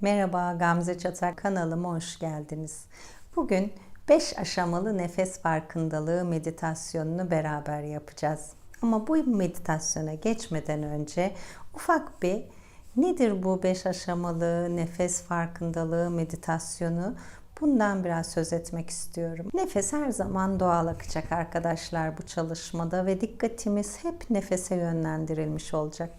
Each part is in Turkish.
Merhaba Gamze Çatak kanalıma hoş geldiniz. Bugün 5 aşamalı nefes farkındalığı meditasyonunu beraber yapacağız. Ama bu meditasyona geçmeden önce ufak bir nedir bu 5 aşamalı nefes farkındalığı meditasyonu Bundan biraz söz etmek istiyorum. Nefes her zaman doğal akacak arkadaşlar bu çalışmada ve dikkatimiz hep nefese yönlendirilmiş olacak.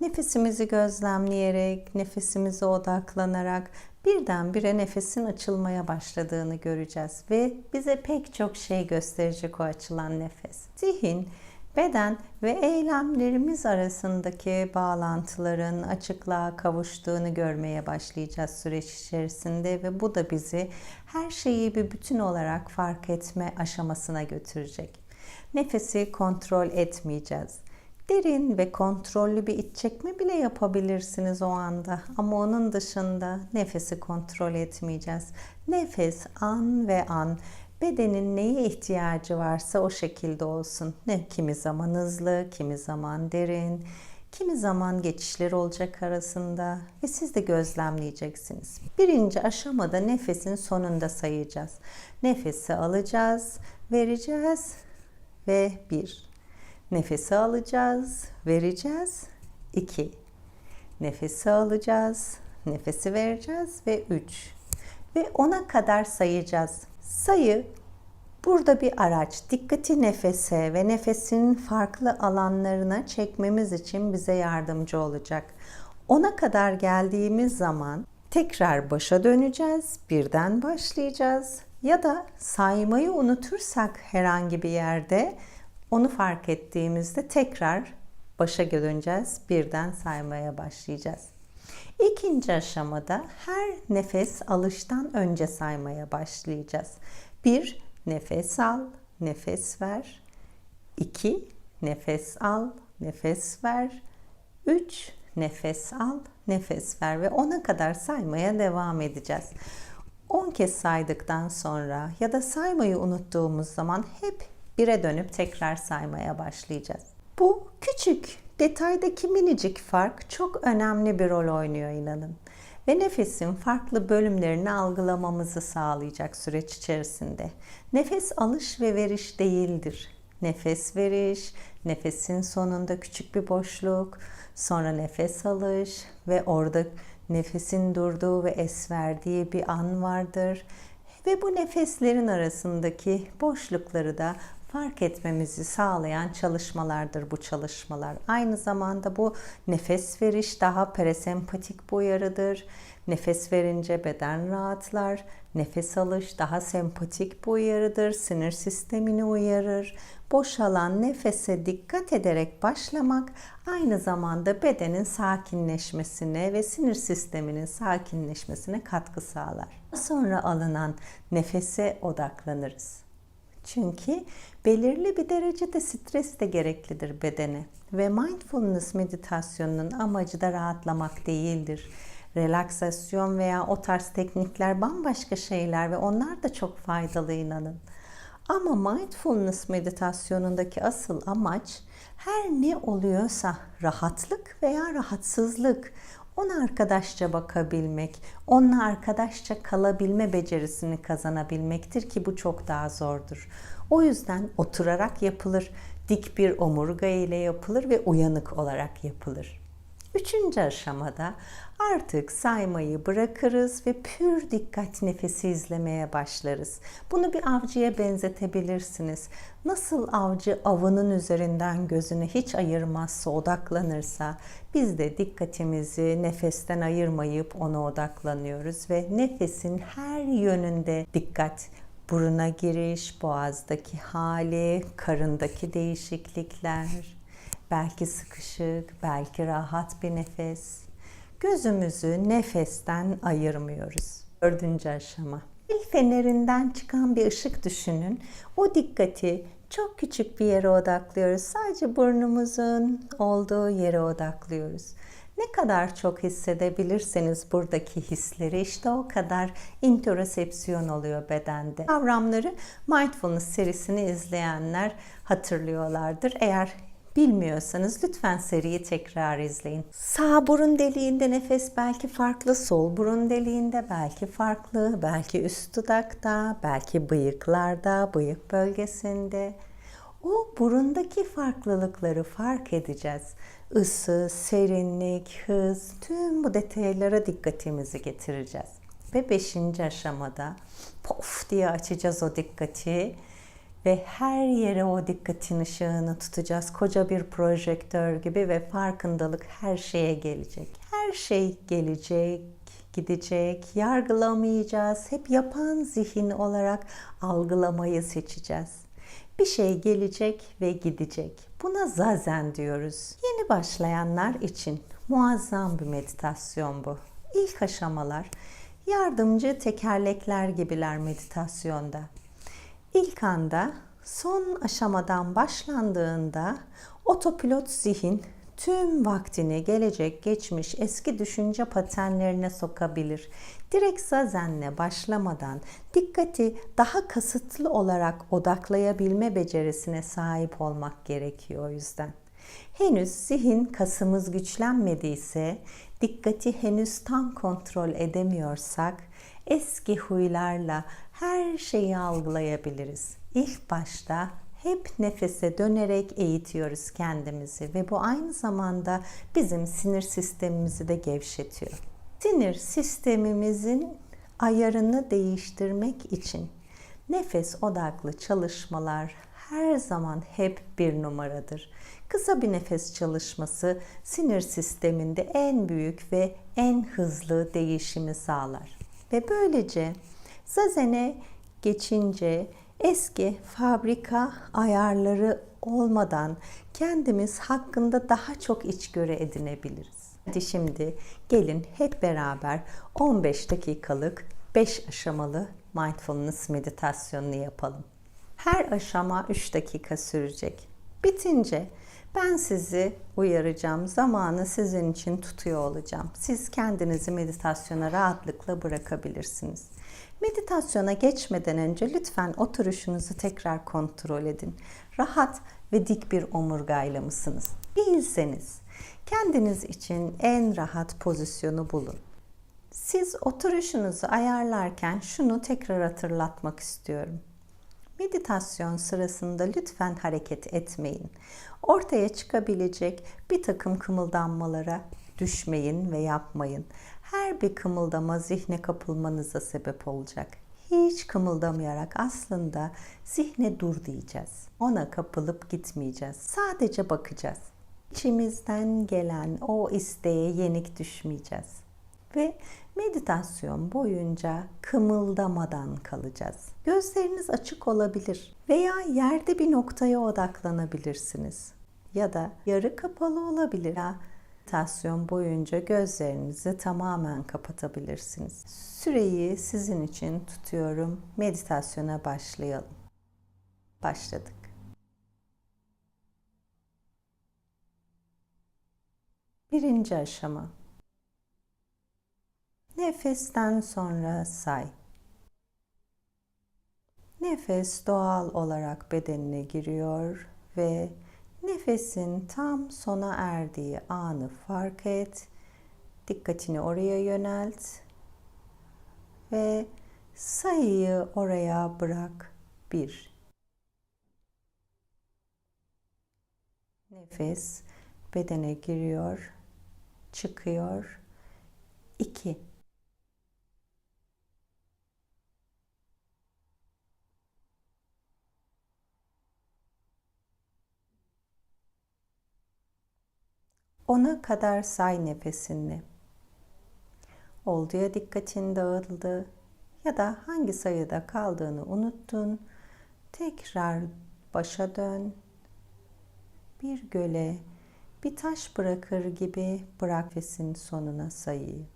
Nefesimizi gözlemleyerek, nefesimize odaklanarak birdenbire nefesin açılmaya başladığını göreceğiz ve bize pek çok şey gösterecek o açılan nefes. Zihin, beden ve eylemlerimiz arasındaki bağlantıların açıklığa kavuştuğunu görmeye başlayacağız süreç içerisinde ve bu da bizi her şeyi bir bütün olarak fark etme aşamasına götürecek. Nefesi kontrol etmeyeceğiz. Derin ve kontrollü bir iç çekme bile yapabilirsiniz o anda. Ama onun dışında nefesi kontrol etmeyeceğiz. Nefes an ve an bedenin neye ihtiyacı varsa o şekilde olsun. Ne kimi zaman hızlı, kimi zaman derin, kimi zaman geçişler olacak arasında ve siz de gözlemleyeceksiniz. Birinci aşamada nefesin sonunda sayacağız. Nefesi alacağız, vereceğiz ve bir. Nefesi alacağız, vereceğiz. 2. Nefesi alacağız, nefesi vereceğiz ve 3. Ve 10'a kadar sayacağız. Sayı burada bir araç. Dikkati nefese ve nefesin farklı alanlarına çekmemiz için bize yardımcı olacak. 10'a kadar geldiğimiz zaman tekrar başa döneceğiz. Birden başlayacağız. Ya da saymayı unutursak herhangi bir yerde onu fark ettiğimizde tekrar başa döneceğiz. Birden saymaya başlayacağız. İkinci aşamada her nefes alıştan önce saymaya başlayacağız. Bir, nefes al, nefes ver. İki, nefes al, nefes ver. Üç, nefes al, nefes ver ve ona kadar saymaya devam edeceğiz. 10 kez saydıktan sonra ya da saymayı unuttuğumuz zaman hep bire dönüp tekrar saymaya başlayacağız. Bu küçük detaydaki minicik fark çok önemli bir rol oynuyor inanın. Ve nefesin farklı bölümlerini algılamamızı sağlayacak süreç içerisinde. Nefes alış ve veriş değildir. Nefes veriş, nefesin sonunda küçük bir boşluk, sonra nefes alış ve orada nefesin durduğu ve es verdiği bir an vardır. Ve bu nefeslerin arasındaki boşlukları da fark etmemizi sağlayan çalışmalardır bu çalışmalar. Aynı zamanda bu nefes veriş daha parasempatik bir uyarıdır. Nefes verince beden rahatlar. Nefes alış daha sempatik bir uyarıdır. Sinir sistemini uyarır. Boşalan nefese dikkat ederek başlamak aynı zamanda bedenin sakinleşmesine ve sinir sisteminin sakinleşmesine katkı sağlar. Sonra alınan nefese odaklanırız. Çünkü belirli bir derecede stres de gereklidir bedene ve mindfulness meditasyonunun amacı da rahatlamak değildir. Relaksasyon veya o tarz teknikler bambaşka şeyler ve onlar da çok faydalı inanın. Ama mindfulness meditasyonundaki asıl amaç her ne oluyorsa rahatlık veya rahatsızlık ona arkadaşça bakabilmek, onunla arkadaşça kalabilme becerisini kazanabilmektir ki bu çok daha zordur. O yüzden oturarak yapılır, dik bir omurga ile yapılır ve uyanık olarak yapılır. Üçüncü aşamada artık saymayı bırakırız ve pür dikkat nefesi izlemeye başlarız. Bunu bir avcıya benzetebilirsiniz. Nasıl avcı avının üzerinden gözünü hiç ayırmazsa, odaklanırsa biz de dikkatimizi nefesten ayırmayıp ona odaklanıyoruz ve nefesin her yönünde dikkat buruna giriş, boğazdaki hali, karındaki değişiklikler, belki sıkışık, belki rahat bir nefes. Gözümüzü nefesten ayırmıyoruz. Dördüncü aşama. El fenerinden çıkan bir ışık düşünün. O dikkati çok küçük bir yere odaklıyoruz. Sadece burnumuzun olduğu yere odaklıyoruz. Ne kadar çok hissedebilirseniz buradaki hisleri işte o kadar interosepsiyon oluyor bedende. Kavramları mindfulness serisini izleyenler hatırlıyorlardır. Eğer Bilmiyorsanız lütfen seriyi tekrar izleyin. Sağ burun deliğinde nefes belki farklı, sol burun deliğinde belki farklı, belki üst dudakta, belki bıyıklarda, bıyık bölgesinde. O burundaki farklılıkları fark edeceğiz. Isı, serinlik, hız, tüm bu detaylara dikkatimizi getireceğiz. Ve beşinci aşamada pof diye açacağız o dikkati ve her yere o dikkatin ışığını tutacağız. Koca bir projektör gibi ve farkındalık her şeye gelecek. Her şey gelecek, gidecek, yargılamayacağız. Hep yapan zihin olarak algılamayı seçeceğiz. Bir şey gelecek ve gidecek. Buna zazen diyoruz. Yeni başlayanlar için muazzam bir meditasyon bu. İlk aşamalar yardımcı tekerlekler gibiler meditasyonda. İlk anda son aşamadan başlandığında otopilot zihin tüm vaktini gelecek, geçmiş, eski düşünce paternlerine sokabilir. Direkt zazenle başlamadan dikkati daha kasıtlı olarak odaklayabilme becerisine sahip olmak gerekiyor o yüzden. Henüz zihin kasımız güçlenmediyse, dikkati henüz tam kontrol edemiyorsak, eski huylarla her şeyi algılayabiliriz. İlk başta hep nefese dönerek eğitiyoruz kendimizi ve bu aynı zamanda bizim sinir sistemimizi de gevşetiyor. Sinir sistemimizin ayarını değiştirmek için nefes odaklı çalışmalar her zaman hep bir numaradır. Kısa bir nefes çalışması sinir sisteminde en büyük ve en hızlı değişimi sağlar. Ve böylece Zazen'e geçince eski fabrika ayarları olmadan kendimiz hakkında daha çok içgörü edinebiliriz. Hadi şimdi gelin hep beraber 15 dakikalık 5 aşamalı mindfulness meditasyonunu yapalım. Her aşama 3 dakika sürecek. Bitince ben sizi uyaracağım. Zamanı sizin için tutuyor olacağım. Siz kendinizi meditasyona rahatlıkla bırakabilirsiniz. Meditasyona geçmeden önce lütfen oturuşunuzu tekrar kontrol edin. Rahat ve dik bir omurgayla mısınız? Değilseniz kendiniz için en rahat pozisyonu bulun. Siz oturuşunuzu ayarlarken şunu tekrar hatırlatmak istiyorum. Meditasyon sırasında lütfen hareket etmeyin. Ortaya çıkabilecek bir takım kımıldanmalara düşmeyin ve yapmayın. Her bir kımıldama zihne kapılmanıza sebep olacak. Hiç kımıldamayarak aslında zihne dur diyeceğiz. Ona kapılıp gitmeyeceğiz. Sadece bakacağız. İçimizden gelen o isteğe yenik düşmeyeceğiz. Ve meditasyon boyunca kımıldamadan kalacağız. Gözleriniz açık olabilir veya yerde bir noktaya odaklanabilirsiniz. Ya da yarı kapalı olabilir. Meditasyon boyunca gözlerinizi tamamen kapatabilirsiniz. Süreyi sizin için tutuyorum. Meditasyona başlayalım. Başladık. Birinci aşama. Nefesten sonra say. Nefes doğal olarak bedenine giriyor ve nefesin tam sona erdiği anı fark et. Dikkatini oraya yönelt ve sayıyı oraya bırak. Bir. Nefes bedene giriyor, çıkıyor. İki. Ona kadar say nefesinle. Olduya dikkatin dağıldı ya da hangi sayıda kaldığını unuttun. Tekrar başa dön. Bir göle bir taş bırakır gibi bırak nefesin sonuna sayıyı.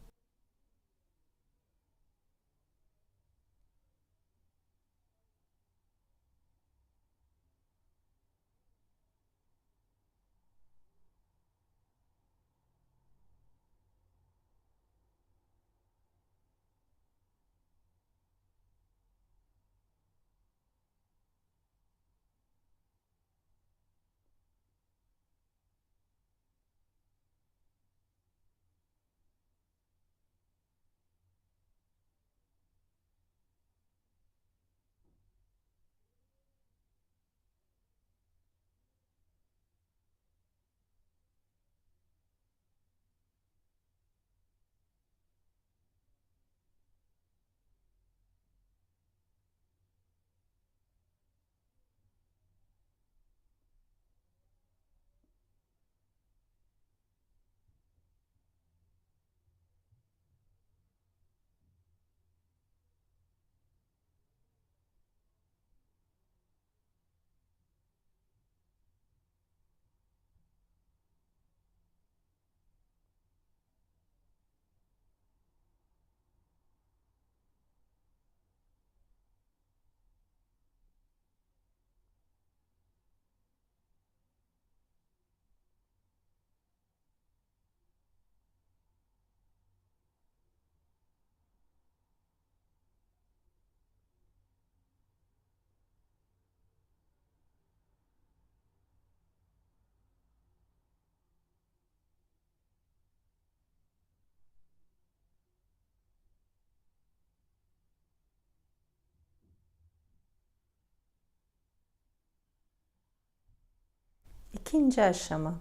İkinci aşama.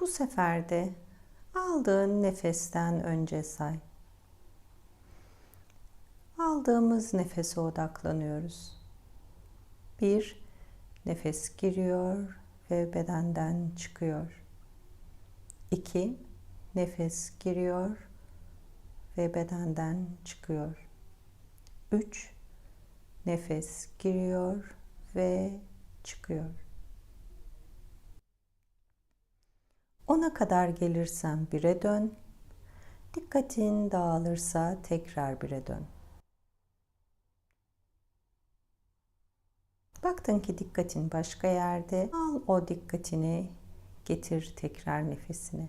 Bu sefer de aldığın nefesten önce say. Aldığımız nefese odaklanıyoruz. Bir, nefes giriyor ve bedenden çıkıyor. İki, nefes giriyor ve bedenden çıkıyor. Üç, nefes giriyor ve çıkıyor. Ona kadar gelirsen bire dön. Dikkatin dağılırsa tekrar bire dön. Baktın ki dikkatin başka yerde, al o dikkatini getir tekrar nefesine.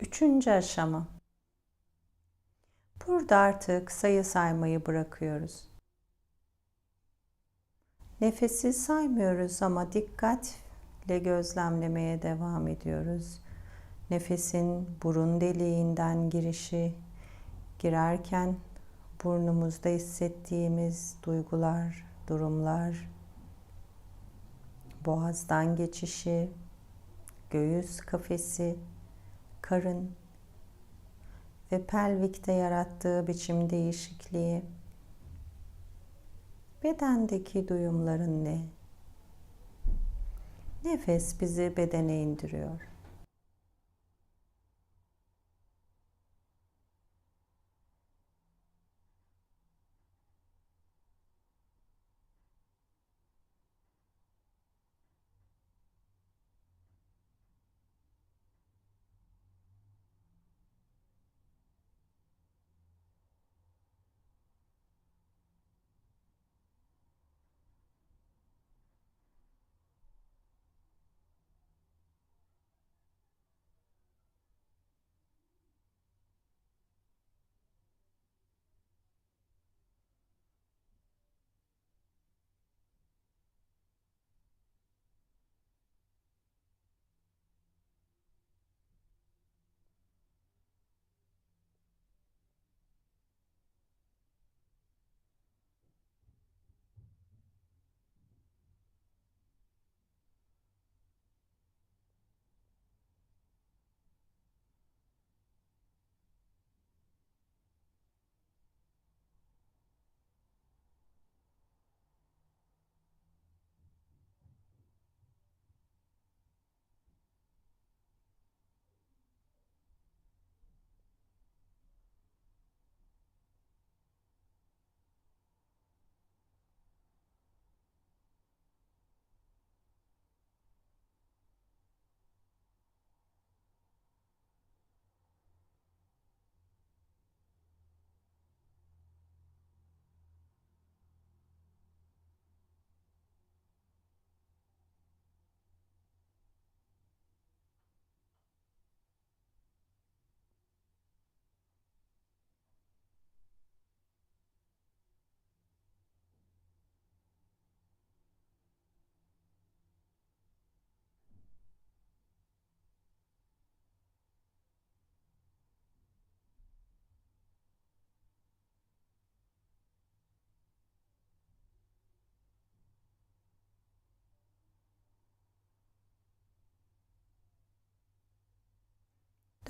Üçüncü aşama. Burada artık sayı saymayı bırakıyoruz. Nefesi saymıyoruz ama dikkatle gözlemlemeye devam ediyoruz. Nefesin burun deliğinden girişi, girerken burnumuzda hissettiğimiz duygular, durumlar, boğazdan geçişi, göğüs kafesi, karın ve pelvikte yarattığı biçim değişikliği, bedendeki duyumların ne? Nefes bizi bedene indiriyor.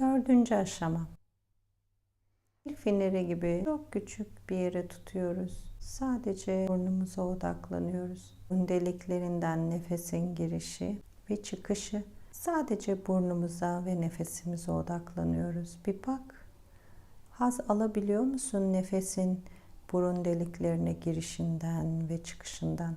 Dördüncü aşama. El feneri gibi çok küçük bir yere tutuyoruz. Sadece burnumuza odaklanıyoruz. Deliklerinden nefesin girişi ve çıkışı. Sadece burnumuza ve nefesimize odaklanıyoruz. Bir bak. Haz alabiliyor musun nefesin burun deliklerine girişinden ve çıkışından?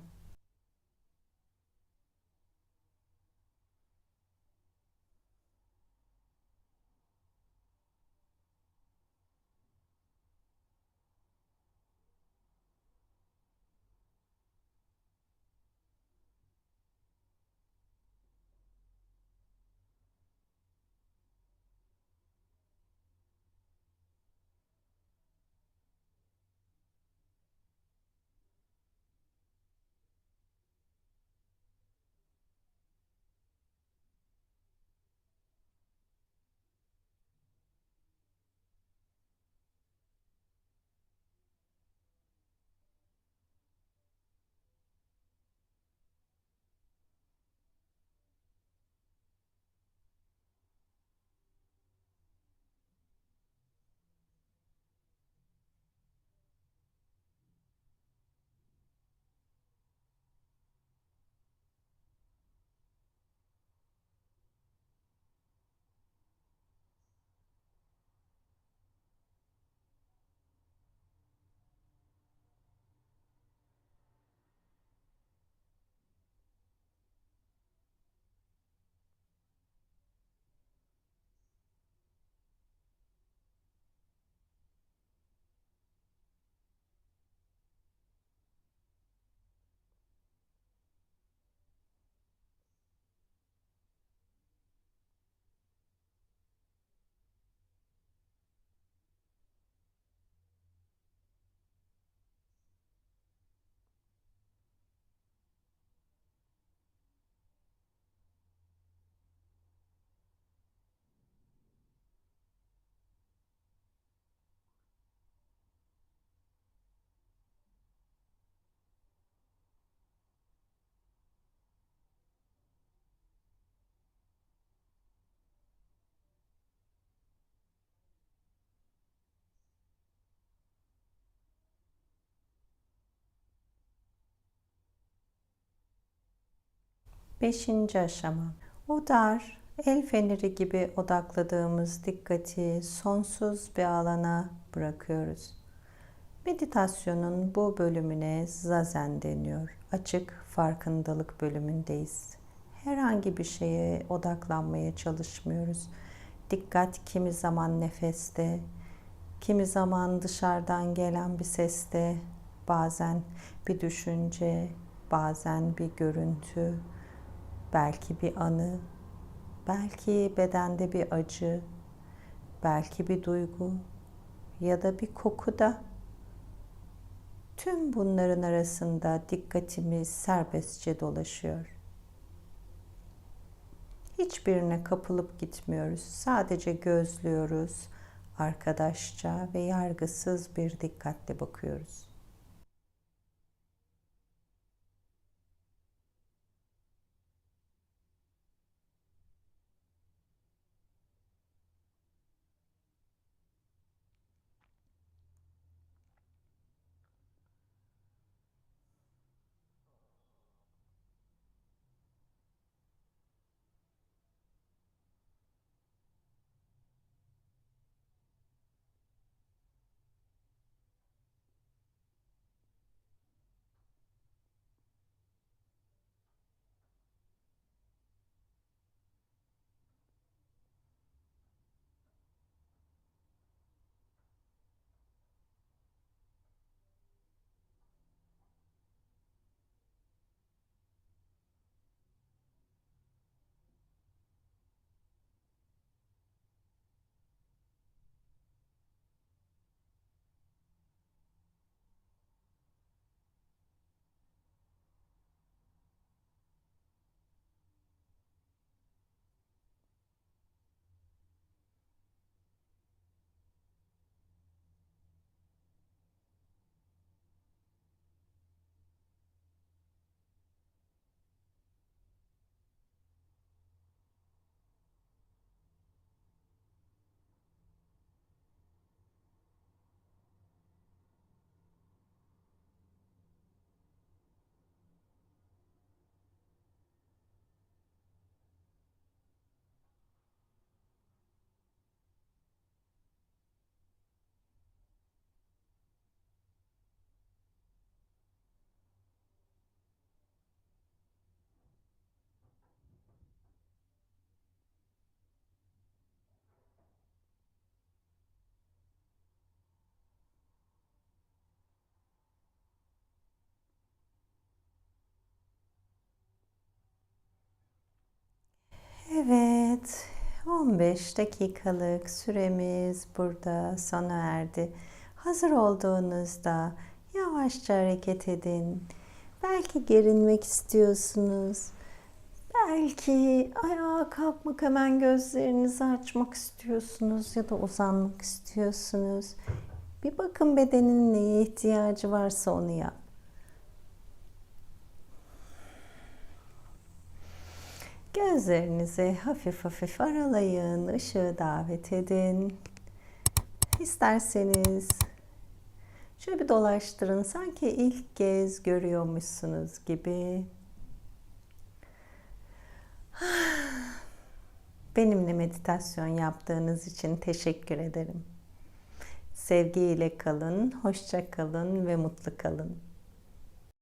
Beşinci aşama. O dar, el feneri gibi odakladığımız dikkati sonsuz bir alana bırakıyoruz. Meditasyonun bu bölümüne zazen deniyor. Açık farkındalık bölümündeyiz. Herhangi bir şeye odaklanmaya çalışmıyoruz. Dikkat kimi zaman nefeste, kimi zaman dışarıdan gelen bir seste, bazen bir düşünce, bazen bir görüntü, belki bir anı, belki bedende bir acı, belki bir duygu ya da bir koku da tüm bunların arasında dikkatimiz serbestçe dolaşıyor. Hiçbirine kapılıp gitmiyoruz. Sadece gözlüyoruz. Arkadaşça ve yargısız bir dikkatle bakıyoruz. 15 dakikalık süremiz burada sona erdi. Hazır olduğunuzda yavaşça hareket edin. Belki gerinmek istiyorsunuz. Belki ayağa kalkmak hemen gözlerinizi açmak istiyorsunuz ya da uzanmak istiyorsunuz. Bir bakın bedenin neye ihtiyacı varsa onu yap. Gözlerinizi hafif hafif aralayın, ışığı davet edin. İsterseniz şöyle bir dolaştırın sanki ilk kez görüyormuşsunuz gibi. Benimle meditasyon yaptığınız için teşekkür ederim. Sevgiyle kalın, hoşça kalın ve mutlu kalın.